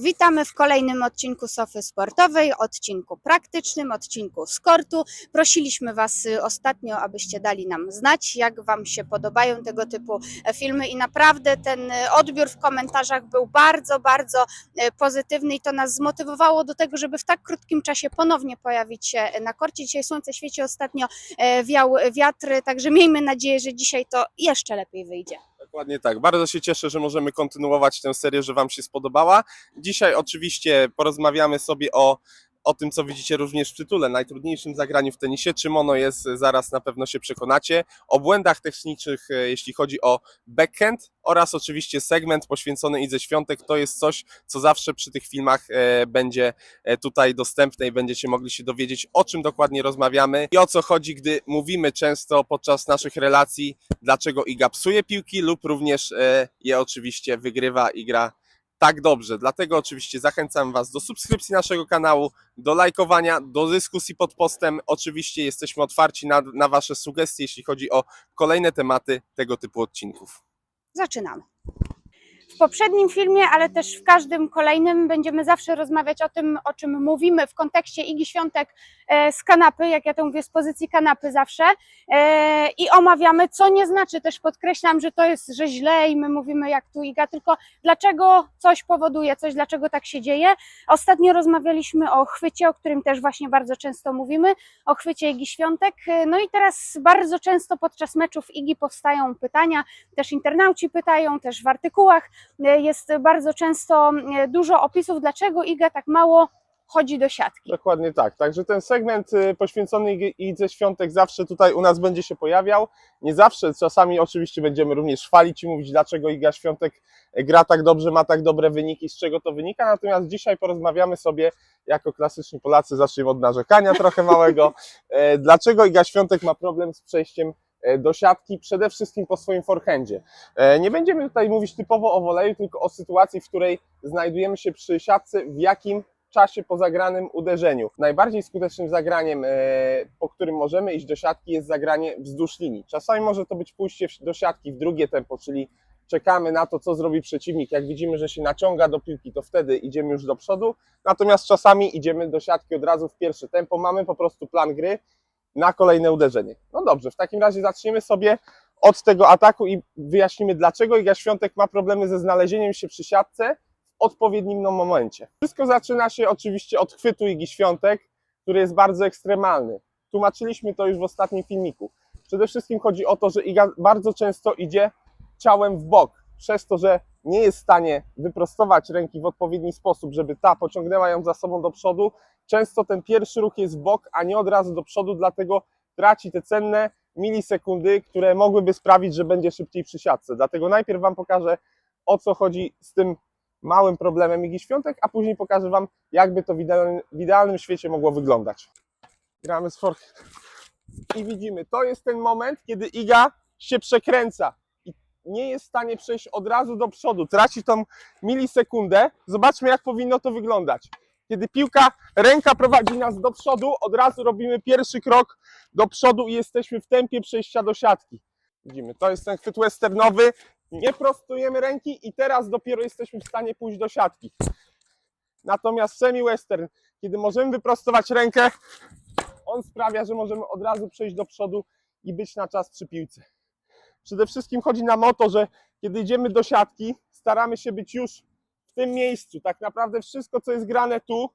Witamy w kolejnym odcinku Sofy Sportowej, odcinku praktycznym, odcinku z kortu. Prosiliśmy Was y, ostatnio, abyście dali nam znać, jak Wam się podobają tego typu e, filmy i naprawdę ten y, odbiór w komentarzach był bardzo, bardzo e, pozytywny i to nas zmotywowało do tego, żeby w tak krótkim czasie ponownie pojawić się na korcie. Dzisiaj słońce świeci, ostatnio e, wiał wiatr, także miejmy nadzieję, że dzisiaj to jeszcze lepiej wyjdzie. Dokładnie tak. Bardzo się cieszę, że możemy kontynuować tę serię, że Wam się spodobała. Dzisiaj oczywiście porozmawiamy sobie o, o tym, co widzicie również w tytule, najtrudniejszym zagraniu w tenisie. Czym ono jest, zaraz na pewno się przekonacie. O błędach technicznych, e, jeśli chodzi o backhand oraz oczywiście segment poświęcony Idze Świątek. To jest coś, co zawsze przy tych filmach e, będzie e, tutaj dostępne i będziecie mogli się dowiedzieć, o czym dokładnie rozmawiamy i o co chodzi, gdy mówimy często podczas naszych relacji, dlaczego Iga psuje piłki lub również je oczywiście wygrywa i gra tak dobrze. Dlatego oczywiście zachęcam Was do subskrypcji naszego kanału, do lajkowania, do dyskusji pod postem. Oczywiście jesteśmy otwarci na, na Wasze sugestie, jeśli chodzi o kolejne tematy tego typu odcinków. Zaczynamy. Poprzednim filmie, ale też w każdym kolejnym. Będziemy zawsze rozmawiać o tym, o czym mówimy w kontekście Igi Świątek e, z kanapy, jak ja to mówię, z pozycji kanapy zawsze. E, i omawiamy, co nie znaczy, też podkreślam, że to jest, że źle i my mówimy jak tu Iga, tylko dlaczego coś powoduje, coś, dlaczego tak się dzieje. Ostatnio rozmawialiśmy o chwycie, o którym też właśnie bardzo często mówimy, o chwycie Igi Świątek, E, no i teraz bardzo często podczas meczów Igi powstają pytania, też internauci pytają, też w artykułach jest bardzo często e, dużo opisów, dlaczego Iga tak mało chodzi do siatki. Dokładnie tak. Także ten segment y, poświęcony Idze Świątek zawsze tutaj u nas będzie się pojawiał. Nie zawsze, czasami oczywiście będziemy również chwalić i mówić, dlaczego Iga Świątek gra tak dobrze, ma tak dobre wyniki, z czego to wynika. Natomiast dzisiaj porozmawiamy sobie, jako klasyczni Polacy, zaczniemy od narzekania trochę małego, e, dlaczego Iga Świątek ma problem z przejściem do siatki, przede wszystkim po swoim forehandzie. E, Nie będziemy tutaj mówić typowo o woleju, tylko o sytuacji, w której znajdujemy się przy siatce, w jakim czasie po zagranym uderzeniu. Najbardziej skutecznym zagraniem, e, po którym możemy iść do siatki, jest zagranie wzdłuż linii. Czasami może to być pójście do siatki w drugie tempo, czyli czekamy na to, co zrobi przeciwnik. Jak widzimy, że się naciąga do piłki, to wtedy idziemy już do przodu. Natomiast czasami idziemy do siatki od razu w pierwsze tempo. Mamy po prostu plan gry na kolejne uderzenie. No dobrze, w takim razie zaczniemy sobie od tego ataku i wyjaśnimy, dlaczego Iga Świątek ma problemy ze znalezieniem się przy siatce w odpowiednim no, momencie. Wszystko zaczyna się oczywiście od chwytu Igi Świątek, który jest bardzo ekstremalny. Tłumaczyliśmy to już w ostatnim filmiku. Przede wszystkim chodzi o to, że Iga bardzo często idzie ciałem w bok, przez to, że nie jest w stanie wyprostować ręki w odpowiedni sposób, żeby ta pociągnęła ją za sobą do przodu. Często ten pierwszy ruch jest w bok, a nie od razu do przodu, dlatego traci te cenne milisekundy, które mogłyby sprawić, że będzie szybciej przy siatce. Dlatego najpierw Wam pokażę, o co chodzi z tym małym problemem Igi Świątek, a później pokażę Wam, jakby to w idealnym, w idealnym świecie mogło wyglądać. Gramy z fork i widzimy, to jest ten moment, kiedy Iga się przekręca nie jest w stanie przejść od razu do przodu, traci tą milisekundę. Zobaczmy, jak powinno to wyglądać. Kiedy piłka, ręka prowadzi nas do przodu, od razu robimy pierwszy krok do przodu i jesteśmy w tempie przejścia do siatki. Widzimy, to jest ten chwyt westernowy, nie prostujemy ręki i teraz dopiero jesteśmy w stanie pójść do siatki. Natomiast semi-western, kiedy możemy wyprostować rękę, on sprawia, że możemy od razu przejść do przodu i być na czas przy piłce. Przede wszystkim chodzi nam o to, że kiedy idziemy do siatki, staramy się być już w tym miejscu. Tak naprawdę wszystko, co jest grane tu,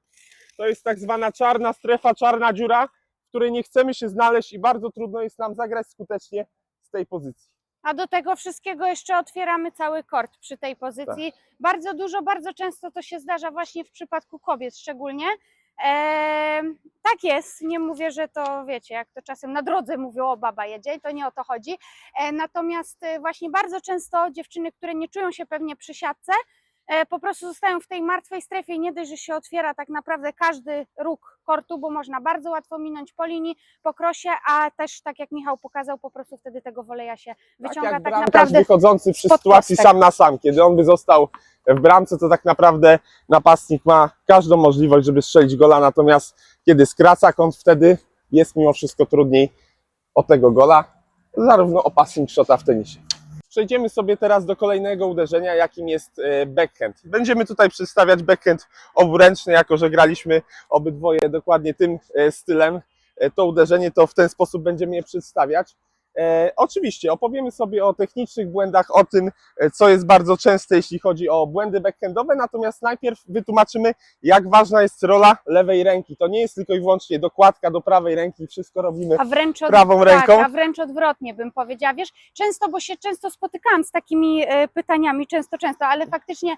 to jest tak zwana czarna strefa, czarna dziura, w której nie chcemy się znaleźć i bardzo trudno jest nam zagrać skutecznie z tej pozycji. A do tego wszystkiego jeszcze otwieramy cały kort przy tej pozycji. Bardzo dużo, bardzo często to się zdarza właśnie w przypadku kobiet szczególnie. Tak jest, nie mówię, że to wiecie, jak to czasem na drodze mówią, o baba jedzie, to nie o to chodzi. E, natomiast e, właśnie bardzo często dziewczyny, które nie czują się pewnie przy siatce, po prostu zostają w tej martwej strefie i nie dość, że się otwiera tak naprawdę każdy róg kortu, bo można bardzo łatwo minąć po linii, po krosie, a też tak jak Michał pokazał, po prostu wtedy tego woleja się wyciąga tak jak tak, naprawdę wychodzący przy sytuacji sam na sam. Kiedy on by został w bramce, to tak naprawdę napastnik ma każdą możliwość, żeby strzelić gola, natomiast kiedy skraca kąt, wtedy jest mimo wszystko trudniej o tego gola, zarówno o passing shota w tenisie. Przejdziemy sobie teraz do kolejnego uderzenia, jakim jest e, backhand. Będziemy tutaj przedstawiać backhand oburęczny, jako że graliśmy obydwoje dokładnie tym e, stylem. E, To uderzenie to w ten sposób będziemy je przedstawiać. E, oczywiście opowiemy sobie o technicznych błędach, o tym, e, co jest bardzo częste, jeśli chodzi o błędy backhandowe, natomiast najpierw wytłumaczymy, jak ważna jest rola lewej ręki. To nie jest tylko i wyłącznie dokładka do prawej ręki, wszystko robimy A wręcz od, prawą tak, ręką. a wręcz odwrotnie bym powiedziała. Wiesz, często, bo się często spotykałam z takimi e, pytaniami, często, często, ale faktycznie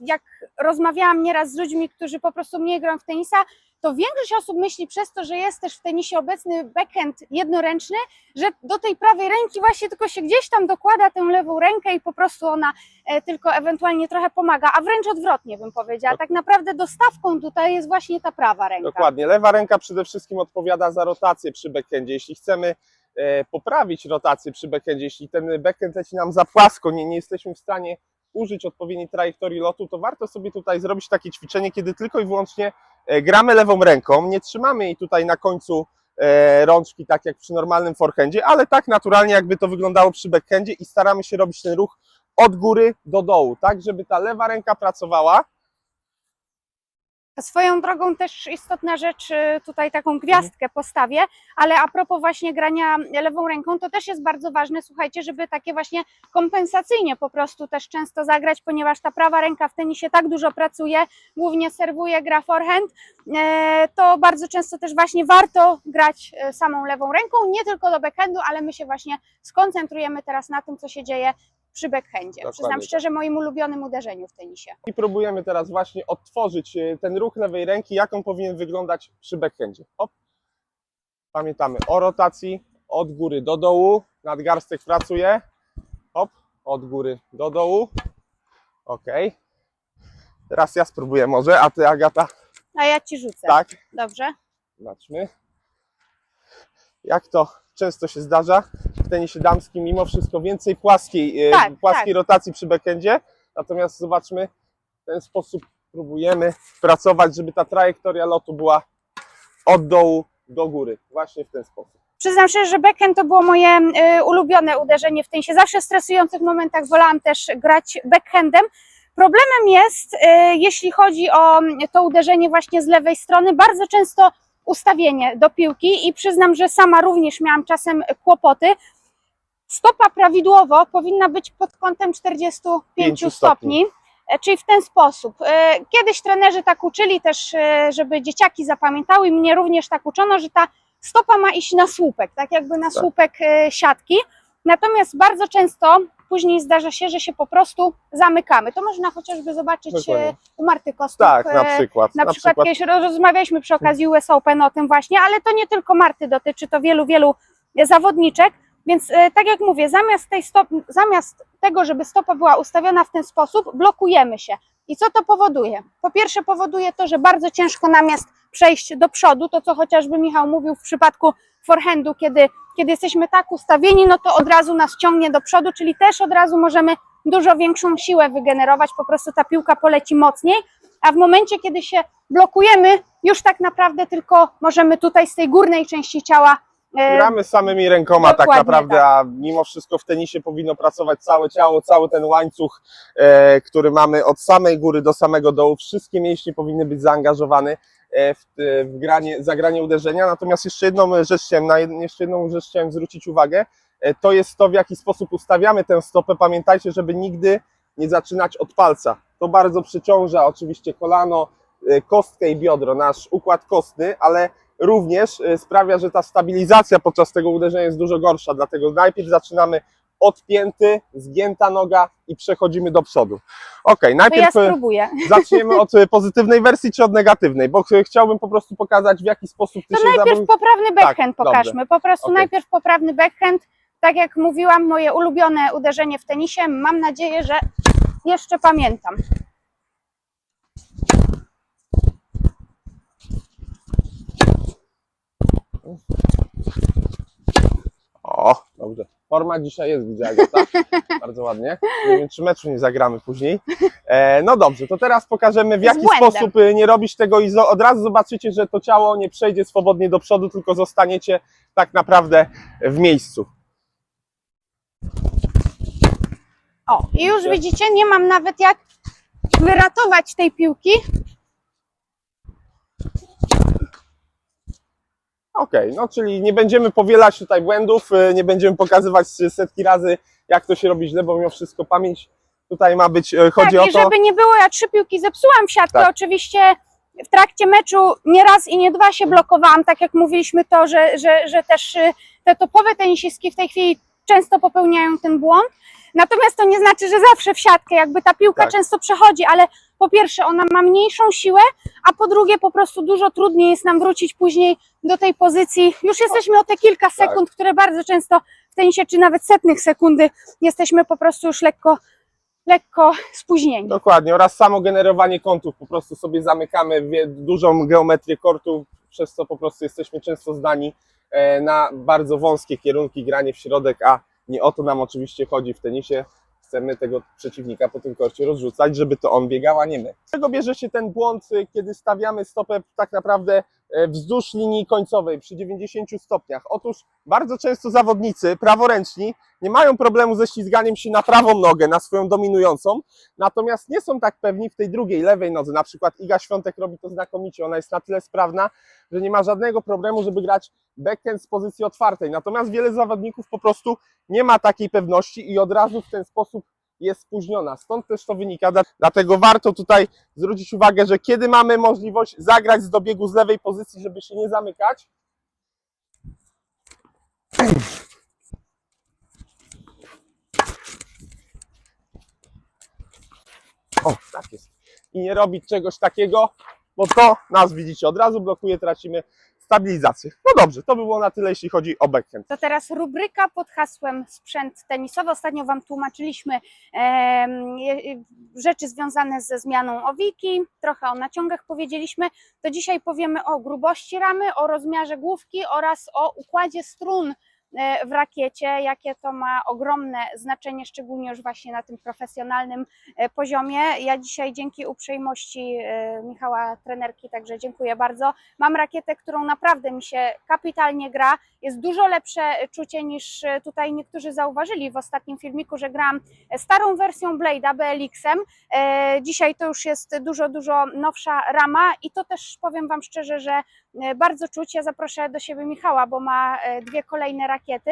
jak rozmawiałam nieraz z ludźmi, którzy po prostu mniej grają w tenisa, to większość osób myśli przez to, że jest też w tenisie obecny backhand jednoręczny, że do tej prawej ręki właśnie tylko się gdzieś tam dokłada tę lewą rękę i po prostu ona e, tylko ewentualnie trochę pomaga, a wręcz odwrotnie bym powiedziała. Tak naprawdę dostawką tutaj jest właśnie ta prawa ręka. Dokładnie. Lewa ręka przede wszystkim odpowiada za rotację przy backhandzie. Jeśli chcemy e, poprawić rotację przy backhandzie, jeśli ten backhand leci nam za płasko, nie, nie jesteśmy w stanie użyć odpowiedniej trajektorii lotu, to warto sobie tutaj zrobić takie ćwiczenie, kiedy tylko i wyłącznie e, gramy lewą ręką, nie trzymamy jej tutaj na końcu e, rączki, tak jak przy normalnym forehandzie, ale tak naturalnie, jakby to wyglądało przy backhandzie i staramy się robić ten ruch od góry do dołu, tak żeby ta lewa ręka pracowała, Swoją drogą też istotna rzecz, y, tutaj taką gwiazdkę postawię, ale a propos właśnie grania lewą ręką, to też jest bardzo ważne, słuchajcie, żeby takie właśnie kompensacyjnie po prostu też często zagrać, ponieważ ta prawa ręka w tenisie tak dużo pracuje, głównie serwuje, gra forehand, e, to bardzo często też właśnie warto grać e, samą lewą ręką, nie tylko do backhandu, ale my się właśnie skoncentrujemy teraz na tym, co się dzieje przy backhandzie. Dokładnie Przyznam tak. szczerze, moim ulubionym uderzeniu w tenisie. I próbujemy teraz właśnie odtworzyć e, ten ruch lewej ręki, jak on powinien wyglądać przy backhandzie. Hop. Pamiętamy o rotacji od góry do dołu, nadgarstek pracuje. Hop, od góry do dołu. Ok. Teraz ja spróbuję może, a ty Agata, A ja ci rzucę. tak, Dobrze? zobaczmy. Jak to często się zdarza w tenisie damskim, mimo wszystko więcej płaskiej, e, Tak, płaskiej rotacji przy backhandzie. Natomiast zobaczmy, w ten sposób próbujemy pracować, żeby ta trajektoria lotu była od dołu do góry. Właśnie w ten sposób. Przyznam szczerze, że backhand to było moje y, ulubione uderzenie w tenisie. Zawsze w stresujących momentach wolałam też grać backhandem. Problemem jest, y, jeśli chodzi o to uderzenie właśnie z lewej strony, bardzo często ustawienie do piłki i przyznam, że sama również miałam czasem kłopoty. Stopa prawidłowo powinna być pod kątem 45 Pięciu stopni. E, Czyli w ten sposób. E, Kiedyś trenerzy tak uczyli też, e, żeby dzieciaki zapamiętały, i mnie również tak uczono, że ta stopa ma iść na słupek, tak jakby na słupek e, siatki. Natomiast bardzo często później zdarza się, że się po prostu zamykamy. To można chociażby zobaczyć Dokładnie. u Marty Kostuk. Tak, na przykład. na przykład kiedyś roz- rozmawialiśmy przy okazji US Open o tym właśnie, ale to nie tylko Marty dotyczy, to wielu, wielu zawodniczek, więc e, tak jak mówię, zamiast, tej stop, zamiast tego, żeby stopa była ustawiona w ten sposób, blokujemy się. I co to powoduje? Po pierwsze powoduje to, że bardzo ciężko nam jest przejść do przodu, to co chociażby Michał mówił w przypadku forehandu, kiedy, kiedy jesteśmy tak ustawieni, no to od razu nas ciągnie do przodu, czyli też od razu możemy dużo większą siłę wygenerować, po prostu ta piłka poleci mocniej, a w momencie, kiedy się blokujemy, już tak naprawdę tylko możemy tutaj z tej górnej części ciała Gramy samymi rękoma tak Dokładnie naprawdę, tak. a mimo wszystko w tenisie powinno pracować całe ciało, cały ten łańcuch, e, który mamy od samej góry do samego dołu. Wszystkie mięśnie powinny być zaangażowane e, w, e, w granie, zagranie uderzenia. Natomiast jeszcze jedną rzecz chciałem, na jed, jeszcze jedną rzecz chciałem zwrócić uwagę. E, to jest to, w jaki sposób ustawiamy tę stopę. Pamiętajcie, żeby nigdy nie zaczynać od palca. To bardzo przyciąża oczywiście kolano, e, kostkę i biodro, nasz układ kostny, ale również e, sprawia, że ta stabilizacja podczas tego uderzenia jest dużo gorsza. Dlatego najpierw zaczynamy od pięty, zgięta noga i przechodzimy do przodu. Ok, to ja najpierw e, spróbuję. zaczniemy od e, pozytywnej wersji czy od negatywnej, bo ch- chciałbym po prostu pokazać w jaki sposób ty To się najpierw zabawisz. poprawny backhand dobrze. pokażmy. Po prostu Okej. najpierw poprawny backhand. Tak jak mówiłam, moje ulubione uderzenie w tenisie. Mam nadzieję, że jeszcze pamiętam. O, dobrze. Forma dzisiaj jest, widzę Agata. Bardzo ładnie. Nie wiem, czy meczu nie zagramy później. E, no dobrze, to teraz pokażemy w jaki błędem. sposób e, nie robić tego i zo- od razu zobaczycie, że to ciało nie przejdzie swobodnie do przodu, tylko zostaniecie tak naprawdę w miejscu. O, i już widzicie, nie mam nawet jak wyratować tej piłki. Okej, no czyli nie będziemy powielać tutaj błędów, y, nie będziemy pokazywać setki razy, jak to się robi źle, bo mimo wszystko pamięć tutaj ma być, y, chodzi tak, o to. żeby nie było, ja trzy piłki zepsułam siatkę. Tak. Oczywiście w trakcie meczu nie raz i nie dwa się blokowałam, tak jak mówiliśmy to, że, że, że też y, te topowe tenisistki w tej chwili często popełniają ten błąd. Natomiast to nie znaczy, że zawsze w siatkę, jakby ta piłka Tak. często przechodzi, ale po pierwsze ona ma mniejszą siłę, a po drugie po prostu dużo trudniej jest nam wrócić później do tej pozycji. Już jesteśmy o te kilka Tak. sekund, które bardzo często w tenisie, czy nawet setnych sekundy, jesteśmy po prostu już lekko, lekko spóźnieni. Dokładnie, oraz samo generowanie kątów, po prostu sobie zamykamy dużą geometrię kortu, przez co po prostu jesteśmy często zdani e, na bardzo wąskie kierunki, granie w środek, a nie o to nam oczywiście chodzi w tenisie. Chcemy tego przeciwnika po tym korcie rozrzucać, żeby to on biegał, a nie my. Z czego bierze się ten błąd, y, kiedy stawiamy stopę tak naprawdę wzdłuż linii końcowej przy 90 stopniach? Otóż bardzo często zawodnicy praworęczni nie mają problemu ze ślizganiem się na prawą nogę, na swoją dominującą, Natomiast nie są tak pewni w tej drugiej, lewej nodze. Na przykład Iga Świątek robi to znakomicie. Ona jest na tyle sprawna, że nie ma żadnego problemu, żeby grać backhand z pozycji otwartej. Natomiast wiele zawodników po prostu nie ma takiej pewności i od razu w ten sposób jest spóźniona. Stąd też to wynika. Dla- Dlatego warto tutaj zwrócić uwagę, że kiedy mamy możliwość zagrać z dobiegu z lewej pozycji, żeby się nie zamykać, O, tak jest. I nie robić czegoś takiego, bo to nas widzicie, od razu blokuje, tracimy stabilizację. No dobrze, to by było na tyle, jeśli chodzi o backhand. To teraz rubryka pod hasłem sprzęt tenisowy. Ostatnio Wam tłumaczyliśmy je- rzeczy związane ze zmianą owiki, trochę o naciągach powiedzieliśmy. To dzisiaj powiemy o grubości ramy, o rozmiarze główki oraz o układzie strun e, w rakiecie, jakie to ma ogromne znaczenie, szczególnie już właśnie na tym profesjonalnym e, poziomie. Ja dzisiaj dzięki uprzejmości e, Michała trenerki, także dziękuję bardzo. Mam rakietę, którą naprawdę mi się kapitalnie gra jest dużo lepsze czucie niż e, tutaj niektórzy zauważyli w ostatnim filmiku, że gram starą wersją Blade'a BLX-em. E, Dzisiaj to już jest dużo, dużo nowsza rama i to też powiem Wam szczerze, że e, bardzo czuć. Ja zaproszę do siebie Michała, bo ma e, dwie kolejne rakiety.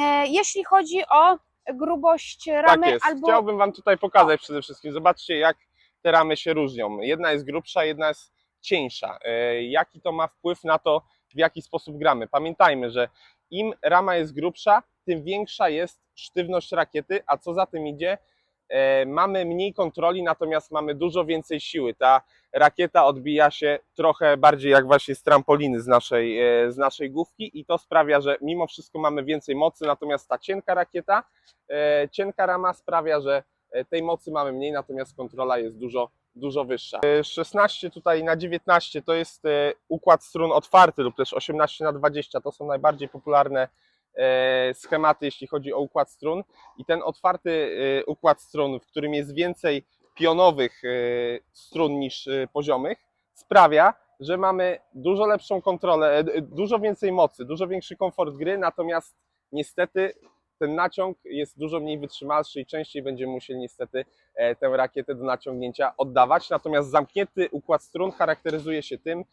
E, Jeśli chodzi o grubość ramy Tak jest. albo Chciałbym Wam tutaj pokazać przede wszystkim. Zobaczcie, jak te ramy się różnią. Jedna jest grubsza, jedna jest cieńsza. E, Jaki to ma wpływ na to, w jaki sposób gramy? Pamiętajmy, że im rama jest grubsza, tym większa jest sztywność rakiety, a co za tym idzie, e, mamy mniej kontroli, natomiast mamy dużo więcej siły. Ta rakieta odbija się trochę bardziej jak właśnie z trampoliny z naszej, e, z naszej główki i to sprawia, że mimo wszystko mamy więcej mocy, natomiast ta cienka rakieta, e, cienka rama sprawia, że e, tej mocy mamy mniej, natomiast kontrola jest dużo, dużo wyższa. E, 16 tutaj na 19 to jest e, układ strun otwarty lub też 18 na 20 to są najbardziej popularne e, schematy, jeśli chodzi o układ strun i ten otwarty e, układ strun, w którym jest więcej pionowych e, strun niż e, poziomych, sprawia, że mamy dużo lepszą kontrolę, e, e, dużo więcej mocy, dużo większy komfort gry, natomiast niestety ten naciąg jest dużo mniej wytrzymalszy i częściej będziemy musieli niestety e, tę rakietę do naciągnięcia oddawać. Natomiast zamknięty układ strun charakteryzuje się tym,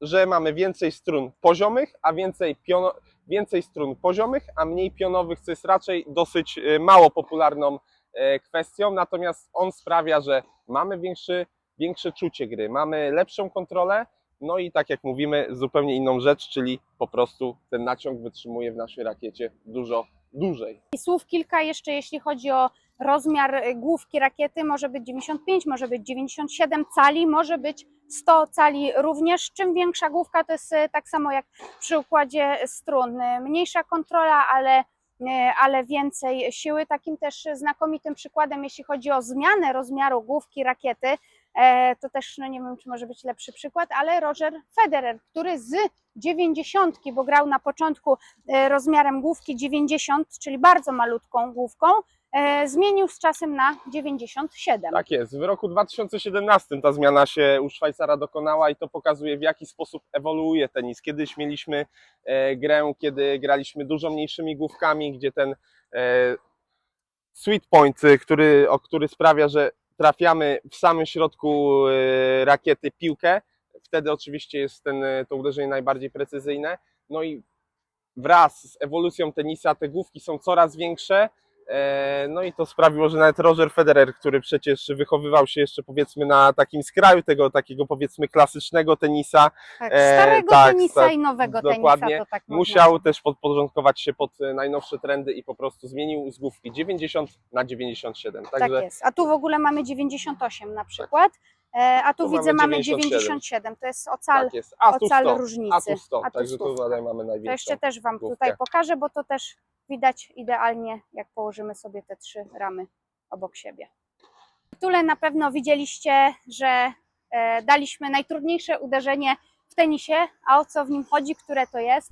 że mamy więcej strun poziomych, a więcej, piono, więcej strun poziomych, a mniej pionowych, co jest raczej dosyć e, mało popularną e, kwestią. Natomiast on sprawia, że mamy większy, większe czucie gry, mamy lepszą kontrolę, no i tak jak mówimy, zupełnie inną rzecz, czyli po prostu ten naciąg wytrzymuje w naszej rakiecie dużo dłużej. I słów kilka jeszcze, jeśli chodzi o rozmiar y, główki rakiety, może być 95, może być 97 cali, może być 100 cali również. Czym większa główka, to jest y, tak samo jak przy układzie strun. Mniejsza kontrola, ale, y, ale więcej siły. Takim też znakomitym przykładem, jeśli chodzi o zmianę rozmiaru główki rakiety, e, to też, no nie wiem, czy może być lepszy przykład, ale Roger Federer, który z 90, bo grał na początku e, rozmiarem główki 90, czyli bardzo malutką główką, e, zmienił z czasem na 97. Tak jest. W roku 2017 ta zmiana się u Szwajcara dokonała i to pokazuje w jaki sposób ewoluuje tenis. Kiedyś mieliśmy e, grę, kiedy graliśmy dużo mniejszymi główkami, gdzie ten e, sweet point, który, o który sprawia, że trafiamy w samym środku rakiety piłkę. Wtedy oczywiście jest ten, to uderzenie najbardziej precyzyjne. No i wraz z ewolucją tenisa te główki są coraz większe. E, No i to sprawiło, że nawet Roger Federer, który przecież wychowywał się jeszcze powiedzmy na takim skraju tego takiego powiedzmy klasycznego tenisa, Tak, E, starego tak, tenisa tak, i nowego dokładnie. tenisa to tak można musiał też podporządkować się pod e, najnowsze trendy i po prostu zmienił z główki 90 na 97. Tak Także jest. A tu w ogóle mamy 98 na przykład, e, a tu Tu widzę mamy mamy 97. 97. To jest ocal, tak jest. A ocal 100, różnicy. a tu 100, A tu także tu tutaj mamy To największą. jeszcze też Wam główkę. tutaj pokażę, bo to też widać idealnie, jak położymy sobie te trzy ramy obok siebie. W Tule na pewno widzieliście, że e, daliśmy najtrudniejsze uderzenie w tenisie, a o co w nim chodzi, które to jest.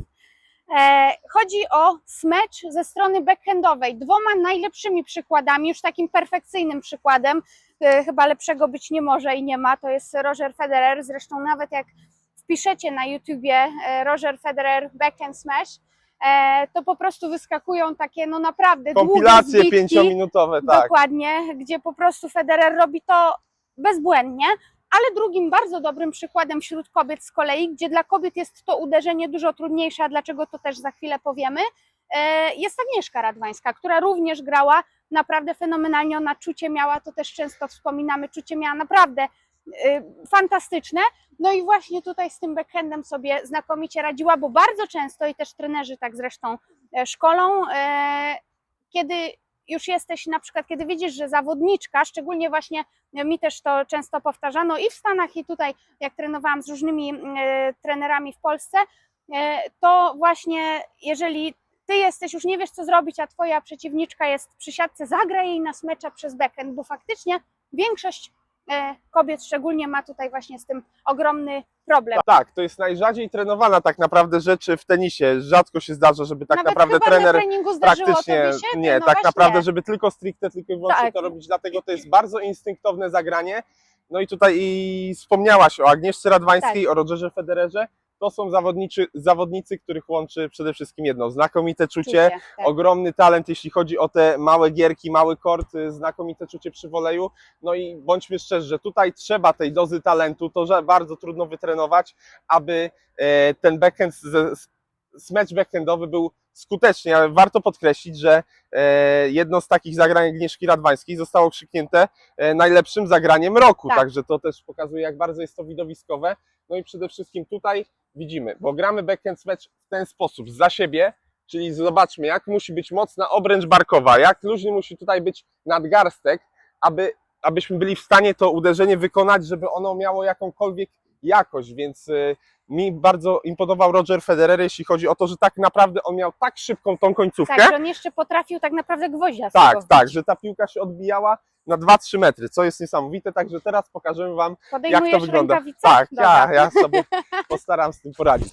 E, chodzi o smecz ze strony backhandowej. Dwoma najlepszymi przykładami, już takim perfekcyjnym przykładem, e, chyba lepszego być nie może i nie ma, to jest Roger Federer. Zresztą nawet jak wpiszecie na YouTubie e, Roger Federer backhand smash, e, to po prostu wyskakują takie no naprawdę długie Kompilacje zbitki, pięciominutowe, tak. Dokładnie, gdzie po prostu Federer robi to bezbłędnie, ale drugim bardzo dobrym przykładem wśród kobiet z kolei, gdzie dla kobiet jest to uderzenie dużo trudniejsze, a dlaczego to też za chwilę powiemy, e, jest Agnieszka Radwańska, która również grała naprawdę fenomenalnie, ona czucie miała, to też często wspominamy, czucie miała naprawdę e, fantastyczne, no i właśnie tutaj z tym backhandem sobie znakomicie radziła, bo bardzo często i też trenerzy tak zresztą e, szkolą, e, kiedy już jesteś na przykład, kiedy widzisz, że zawodniczka, szczególnie właśnie e, mi też to często powtarzano i w Stanach i tutaj, jak trenowałam z różnymi trenerami w Polsce, to właśnie jeżeli ty jesteś, już nie wiesz co zrobić, a twoja przeciwniczka jest przy siatce, zagraj jej na smecza przez backend, bo faktycznie większość e, kobiet szczególnie ma tutaj właśnie z tym ogromny problem. Tak, to jest najrzadziej trenowana tak naprawdę rzecz w tenisie. Rzadko się zdarza, żeby tak Nawet naprawdę trener na treningu praktycznie się nie, tak trenować? naprawdę, żeby tylko stricte, tylko i wyłącznie Tak. to robić, dlatego to jest bardzo instynktowne zagranie. No i tutaj i wspomniałaś o Agnieszce Radwańskiej, Tak. o Rogerze Federerze. To są zawodniczy, zawodnicy, których łączy przede wszystkim jedno, znakomite czucie, tak. ogromny talent, jeśli chodzi o te małe gierki, mały kort, y, znakomite czucie przy woleju. No i bądźmy szczerzy, że tutaj trzeba tej dozy talentu, to że bardzo trudno wytrenować, aby e, ten backhand, smecz backhandowy był skuteczny. Ale warto podkreślić, że e, jedno z takich zagrań Agnieszki Radwańskiej zostało krzyknięte e, najlepszym zagraniem roku, Tak. także to też pokazuje, jak bardzo jest to widowiskowe. No i przede wszystkim tutaj widzimy, bo gramy backhand smecz w ten sposób, za siebie, Czyli zobaczmy, jak musi być mocna obręcz barkowa, jak luźny musi tutaj być nadgarstek, aby, abyśmy byli w stanie to uderzenie wykonać, żeby ono miało jakąkolwiek jakość. Więc y, mi bardzo imponował Roger Federer, jeśli chodzi o to, że tak naprawdę on miał tak szybką tą końcówkę. Tak, że on jeszcze potrafił tak naprawdę gwoździa Tak, tak, że ta piłka się odbijała na 2-3 metry, co jest niesamowite. Także teraz pokażemy Wam, jak to wygląda. rękawice? Tak, ja, Dobra. ja sobie postaram z tym poradzić.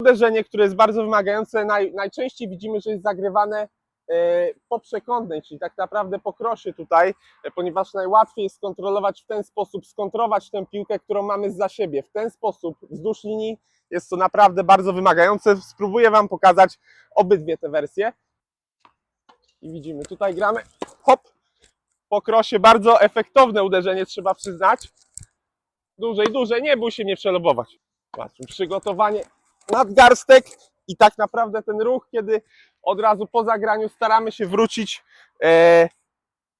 Uderzenie, które jest bardzo wymagające, naj, najczęściej widzimy, że jest zagrywane e, po przekątnej, czyli tak naprawdę po krosie tutaj, e, ponieważ najłatwiej jest skontrolować w ten sposób, skontrować tę piłkę, którą mamy za siebie. W ten sposób, wzdłuż linii, jest to naprawdę bardzo wymagające. Spróbuję Wam pokazać obydwie te wersje. I widzimy, tutaj gramy, hop, po krosie, bardzo efektowne uderzenie, trzeba przyznać. Dłużej, dłużej, nie bój się nie przelobować. Patrzmy, przygotowanie nadgarstek i tak naprawdę ten ruch, kiedy od razu po zagraniu staramy się wrócić e,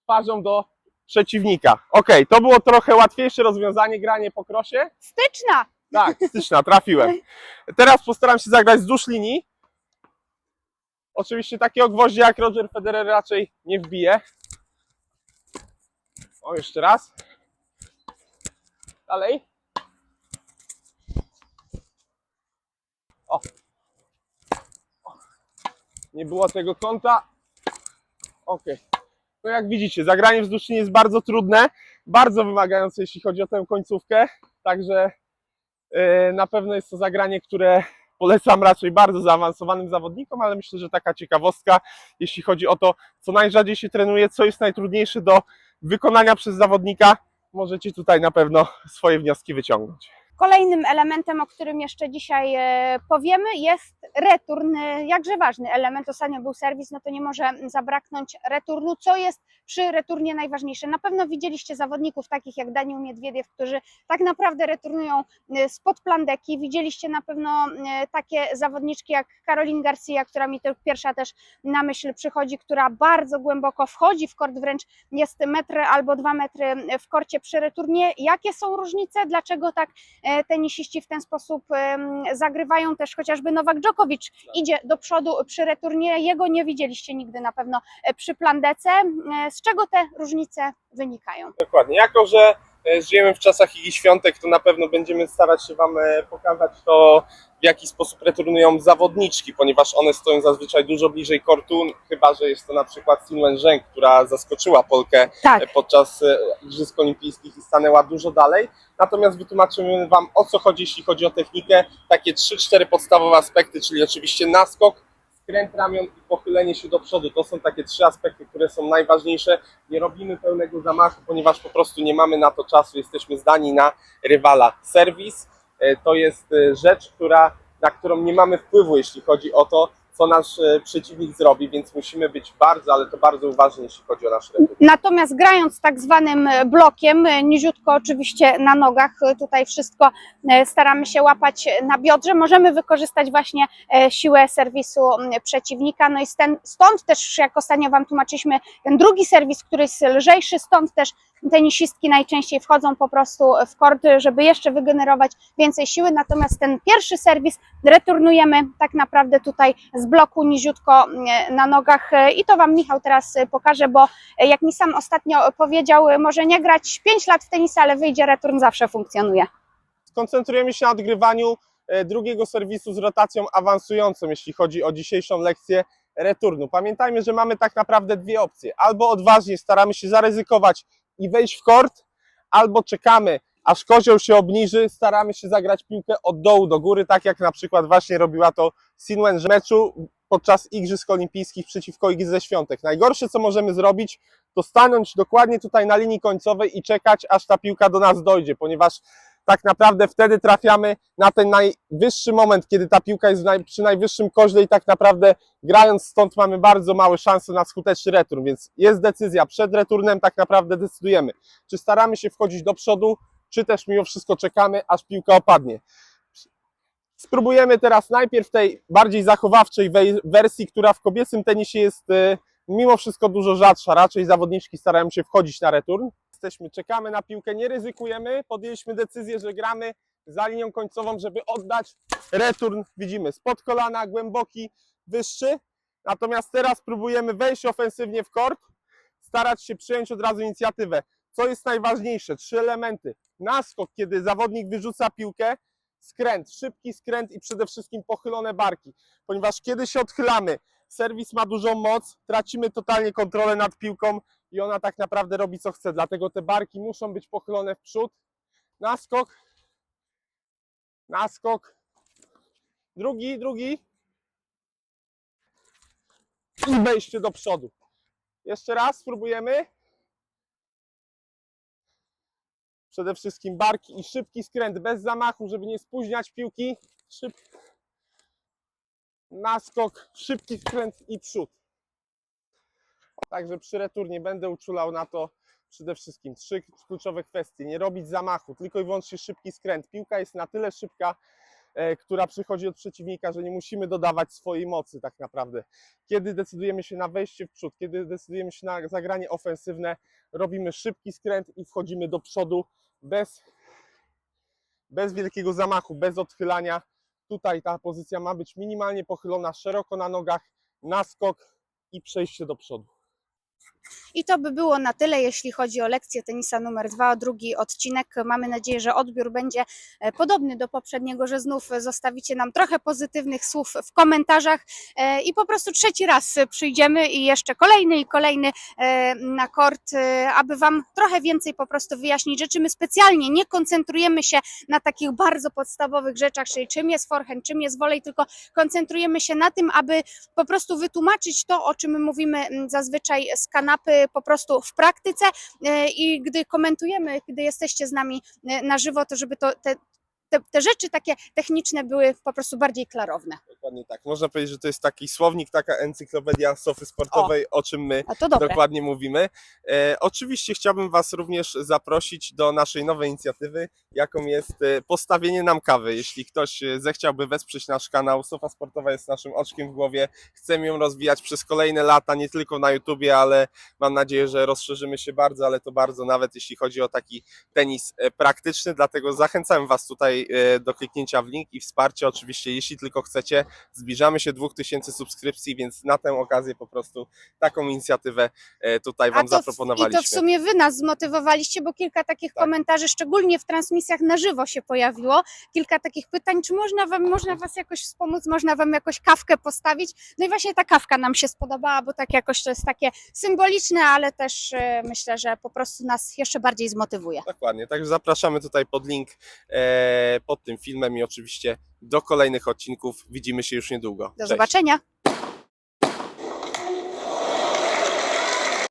twarzą do przeciwnika. Ok, to było trochę łatwiejsze rozwiązanie, granie po krosie. Styczna! Tak, styczna, trafiłem. Teraz postaram się zagrać wzdłuż linii. Oczywiście takiego gwoździa jak Roger Federer raczej nie wbije. O, jeszcze raz. Dalej. O. O. Nie było tego kąta. Ok. No jak widzicie, zagranie wzdłuż linii jest bardzo trudne, bardzo wymagające, jeśli chodzi o tę końcówkę. Także e, na pewno jest to zagranie, które polecam raczej bardzo zaawansowanym zawodnikom, ale myślę, że taka ciekawostka, jeśli chodzi o to, co najrzadziej się trenuje, co jest najtrudniejsze do wykonania przez zawodnika, możecie tutaj na pewno swoje wnioski wyciągnąć. Kolejnym elementem, o którym jeszcze dzisiaj e, powiemy, jest return. Jakże ważny element. Ostatnio był serwis, no to nie może zabraknąć returnu. Co jest przy returnie najważniejsze? Na pewno widzieliście zawodników takich jak Daniel Miedwiediew, którzy tak naprawdę returnują e, spod plandeki. Widzieliście na pewno e, takie zawodniczki jak Karolin Garcia, która mi to pierwsza też na myśl przychodzi, która bardzo głęboko wchodzi w kort, wręcz jest metr albo dwa metry w korcie przy returnie. Jakie są różnice? Dlaczego tak tenisiści w ten sposób zagrywają? Też chociażby Nowak Djokovic idzie do przodu przy returnie. Jego nie widzieliście nigdy na pewno e, przy plandece. E, Z czego te różnice wynikają? Dokładnie. Jako, że e, żyjemy w czasach Igi Świątek, to na pewno będziemy starać się Wam e, pokazać to, w jaki sposób returnują zawodniczki, ponieważ one stoją zazwyczaj dużo bliżej kortu, chyba że jest to na przykład Sinwen Zheng, która zaskoczyła Polkę Tak. e, podczas e, Igrzysk Olimpijskich i stanęła dużo dalej. Natomiast wytłumaczymy Wam o co chodzi, jeśli chodzi o technikę. Takie 3-4 podstawowe aspekty, czyli oczywiście naskok, skręt ramion i pochylenie się do przodu. To są takie trzy aspekty, które są najważniejsze. Nie robimy pełnego zamachu, ponieważ po prostu nie mamy na to czasu. Jesteśmy zdani na rywala. Serwis to jest e, rzecz, która, na którą nie mamy wpływu, jeśli chodzi o to, co nasz e, przeciwnik zrobi, więc musimy być bardzo, ale to bardzo uważni, jeśli chodzi o nasz retur. Natomiast grając tak zwanym blokiem, e, niziutko oczywiście na nogach, e, tutaj wszystko e, staramy się łapać na biodrze, możemy wykorzystać właśnie e, siłę serwisu przeciwnika. No i stąd też, jak ostatnio Wam tłumaczyliśmy, ten drugi serwis, który jest lżejszy, stąd też tenisistki najczęściej wchodzą po prostu w kort, żeby jeszcze wygenerować więcej siły. Natomiast ten pierwszy serwis returnujemy tak naprawdę tutaj z bloku niziutko e, na nogach i to Wam Michał teraz e, pokaże, bo e, jak mi sam ostatnio powiedział, może nie grać 5 lat w tenisa, ale wyjdzie return, zawsze funkcjonuje. Koncentrujemy się na odgrywaniu drugiego serwisu z rotacją awansującą, jeśli chodzi o dzisiejszą lekcję returnu. Pamiętajmy, że mamy tak naprawdę dwie opcje. Albo odważnie staramy się zaryzykować i wejść w kort, albo czekamy, aż kozioł się obniży, staramy się zagrać piłkę od dołu do góry, tak jak na przykład właśnie robiła to Sinwen w meczu podczas Igrzysk Olimpijskich przeciwko Igze Świątek. Najgorsze, co możemy zrobić, to stanąć dokładnie tutaj na linii końcowej i czekać, aż ta piłka do nas dojdzie, ponieważ tak naprawdę wtedy trafiamy na ten najwyższy moment, kiedy ta piłka jest przy najwyższym koźle i tak naprawdę grając stąd mamy bardzo małe szanse na skuteczny return, więc jest decyzja przed returnem, tak naprawdę decydujemy, czy staramy się wchodzić do przodu, czy też mimo wszystko czekamy, aż piłka opadnie. Spróbujemy teraz najpierw tej bardziej zachowawczej wersji, która w kobiecym tenisie jest e, mimo wszystko dużo rzadsza. Raczej zawodniczki starają się wchodzić na return. Jesteśmy, czekamy na piłkę, nie ryzykujemy. Podjęliśmy decyzję, że gramy za linią końcową, żeby oddać return. Widzimy spod kolana, głęboki, wyższy. Natomiast teraz próbujemy wejść ofensywnie w kort, starać się przyjąć od razu inicjatywę. Co jest najważniejsze? Trzy elementy. Naskok, kiedy zawodnik wyrzuca piłkę, skręt, szybki skręt i przede wszystkim pochylone barki, ponieważ kiedy się odchylamy, serwis ma dużą moc, tracimy totalnie kontrolę nad piłką i ona tak naprawdę robi co chce, dlatego te barki muszą być pochylone w przód. Naskok, naskok, drugi, drugi i wejście do przodu. Jeszcze raz spróbujemy. Przede wszystkim barki i szybki skręt bez zamachu, żeby nie spóźniać piłki. Szyb... Naskok, szybki skręt i przód. Także przy returnie będę uczulał na to przede wszystkim trzy kluczowe kwestie. Nie robić zamachu, tylko i wyłącznie szybki skręt. Piłka jest na tyle szybka, e, która przychodzi od przeciwnika, że nie musimy dodawać swojej mocy tak naprawdę. Kiedy decydujemy się na wejście w przód, kiedy decydujemy się na zagranie ofensywne, robimy szybki skręt i wchodzimy do przodu bez, bez wielkiego zamachu, bez odchylania. Tutaj ta pozycja ma być minimalnie pochylona, szeroko na nogach, naskok i przejście do przodu. I to by było na tyle, jeśli chodzi o lekcję tenisa numer dwa, drugi odcinek. Mamy nadzieję, że odbiór będzie e, podobny do poprzedniego, że znów zostawicie nam trochę pozytywnych słów w komentarzach e, i po prostu trzeci raz przyjdziemy i jeszcze kolejny i kolejny e, na kort, aby Wam trochę więcej po prostu wyjaśnić rzeczy. My specjalnie nie koncentrujemy się na takich bardzo podstawowych rzeczach, czyli czym jest forehand, czym jest volley, tylko koncentrujemy się na tym, aby po prostu wytłumaczyć to, o czym my mówimy mm, zazwyczaj z kanapy po prostu w praktyce e, i gdy komentujemy, gdy jesteście z nami e, na żywo, to żeby to, te, te, te rzeczy takie techniczne były po prostu bardziej klarowne. Dokładnie tak. Można powiedzieć, że to jest taki słownik, taka encyklopedia sofy sportowej, o, czym my A to dobre. dokładnie mówimy. E, oczywiście chciałbym Was również zaprosić do naszej nowej inicjatywy, jaką jest e, postawienie nam kawy. Jeśli ktoś e, zechciałby wesprzeć nasz kanał, Sofa Sportowa jest naszym oczkiem w głowie. Chcemy ją rozwijać przez kolejne lata, nie tylko na YouTubie, ale mam nadzieję, że rozszerzymy się bardzo, ale to bardzo nawet jeśli chodzi o taki tenis e, praktyczny. Dlatego zachęcam Was tutaj e, do kliknięcia w link i wsparcia. Oczywiście, jeśli tylko chcecie, zbliżamy się 2000 subskrypcji, więc na tę okazję po prostu taką inicjatywę e, tutaj Wam w- I zaproponowaliśmy. to w sumie wy nas zmotywowaliście, bo kilka takich Tak. komentarzy, szczególnie w transmisjach na żywo się pojawiło. Kilka takich pytań, czy można wam, można was jakoś wspomóc, można wam jakoś kawkę postawić. No i właśnie ta kawka nam się spodobała, bo tak jakoś to jest takie symboliczne, ale też e, myślę, że po prostu nas jeszcze bardziej zmotywuje. Dokładnie, także zapraszamy tutaj pod link e, pod tym filmem i oczywiście do kolejnych odcinków. Widzimy się już niedługo. Do Cześć. zobaczenia.